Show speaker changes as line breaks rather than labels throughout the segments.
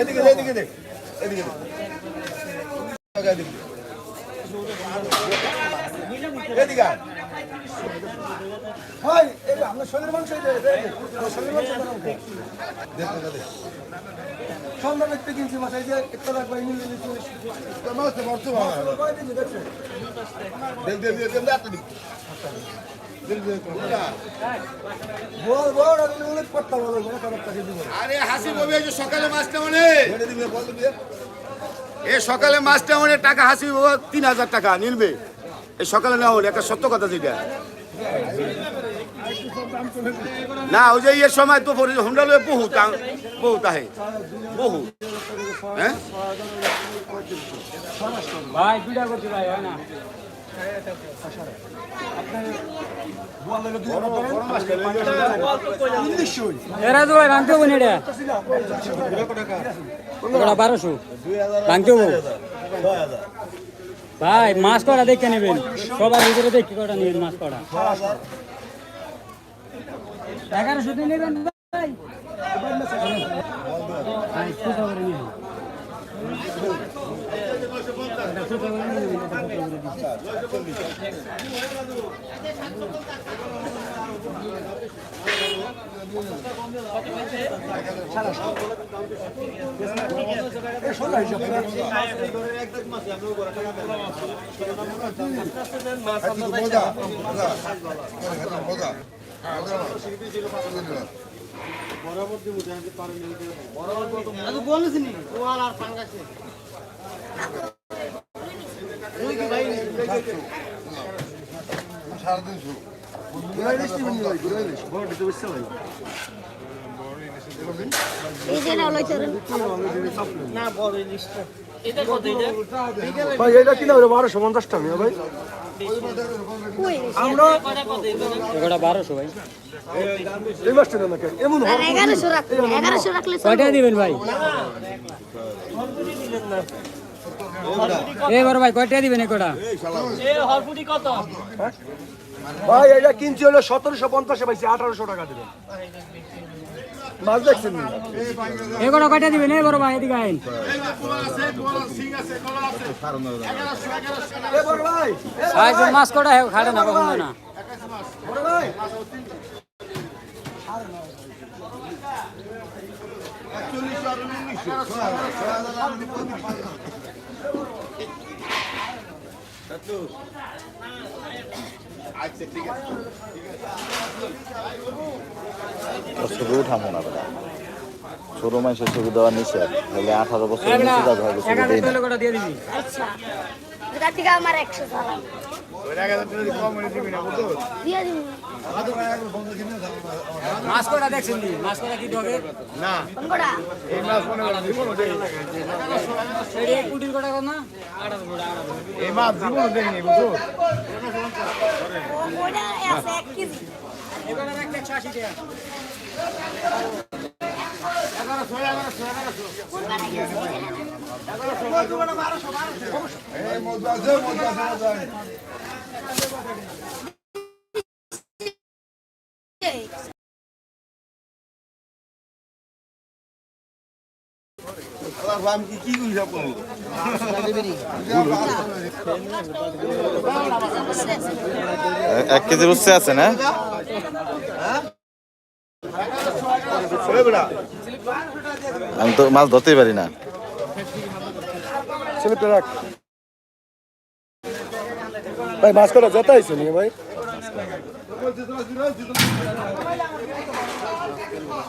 এদিকে এদিকে দে এদিকে এদিকে।
সন্ধ্যা দেখতে কিনছি এই যে একটা রাখব এই নিলে নিচে
তোর মাছ তো মরতে ভালো হয় না।
কয় দিন দেখছ
দে, দে, দে, দে, দে, একটা দিক।
আরে হাসি সকালে মাছটা মানে। এ সকালে মাছটা মানে টাকা হাসি বাবা তিন হাজার টাকা নিলবে এই সকালে নেওয়া হলে, একটা সত্য কথা যেটা। না, ওই যে এর সময় তো হুন্ডা লয়ে বহুত আ- বহুত আহে। বহুত। হ্যাঁ?
ভাই দুইটা না? বারোশো। ভাঙতে ভাই মাছ কটা দেখে নেবেন? সবার ভিতরে দেখি কটা নেবেন মাছ কটা। এগারোশো দিয়ে নেবেন ভাই, ছোটো করে নিয়ে আসুন। এটা ছোটো করে নিয়ে নেবেন, এটা ছোটো করে দিচ্ছি।
একটু মজা, মজা। মজা। মজা মাছ। সাড়ে তিনশো।
এই যে নাও লইছে
ভাই এটা কিনা বারোশো পঞ্চাশ টাকা ভাই? আমরা
ওটা বারোশো ভাই।
এই মাছটা না এমন
এগারোশো রাখলে এগারোশো রাখলে
কয়টা দিবেন ভাই? এ বড় ভাই কয়টা দিবেন একটা
ভাই এটা কিনছি হলো সতেরোশো পঞ্চাশে পাইছি আঠারোশো টাকা দেবেন। মাছ দেখছেন নি?
এ কটা কয়টা দিবেন? বড় ভাই এদিকে আইন। মাছ কটা খাড়ে না কখনো না।
বড় ভাই।
ছবি উঠামো না বেটা। ছোট মানুষের ছবি দেওয়া নিচে তাহলে আঠারো বছর নিচে ছবি না
কটা
এটা
মাছ কটা দেখছেন নি। মাছ কটা কি
কোন কটা
এই এক কোটির কটা কর না। আঠারো কটা আঠারো
ও- ওটা আছে? এক কেজি।
এ কটা রাখতে একশো আশি টাকা।
কোন কটা গেছে
এই মজা আছে, মজা আছে, মজা আছে। আমি কি কি হিসাব করব
এক কেজির উচ্ছে আছে না? আমি তো মাছ ধরতেই পারি না।
ভাই মাছ কটা যেতে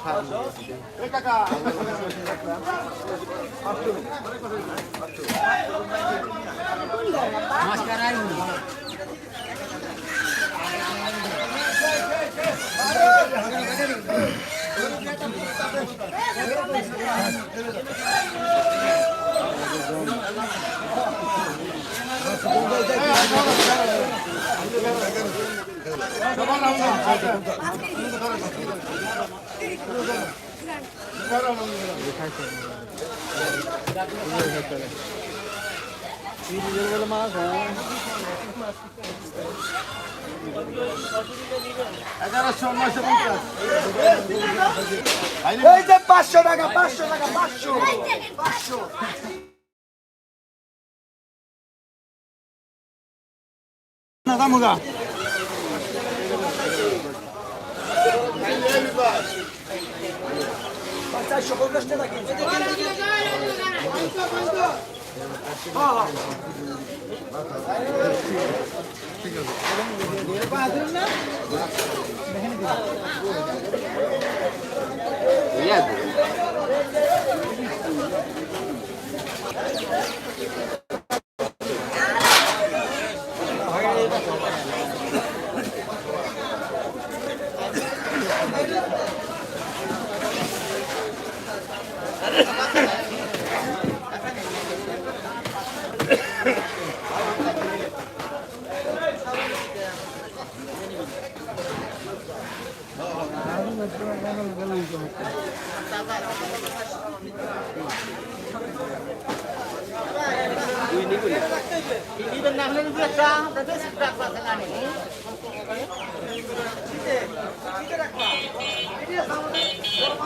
ভাই
মাছ
এই যে পাঁচশো টাকা পাঁচশো টাকা পাঁচশো। পাঁচশো। চারশো পঞ্চাশ টাকা কিনছে হ্যাঁ হ্যাঁ।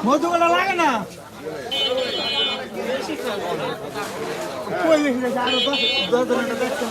মধুগুলো লাগে না? কই দেখি আরও দশ দশ জনের দেখতে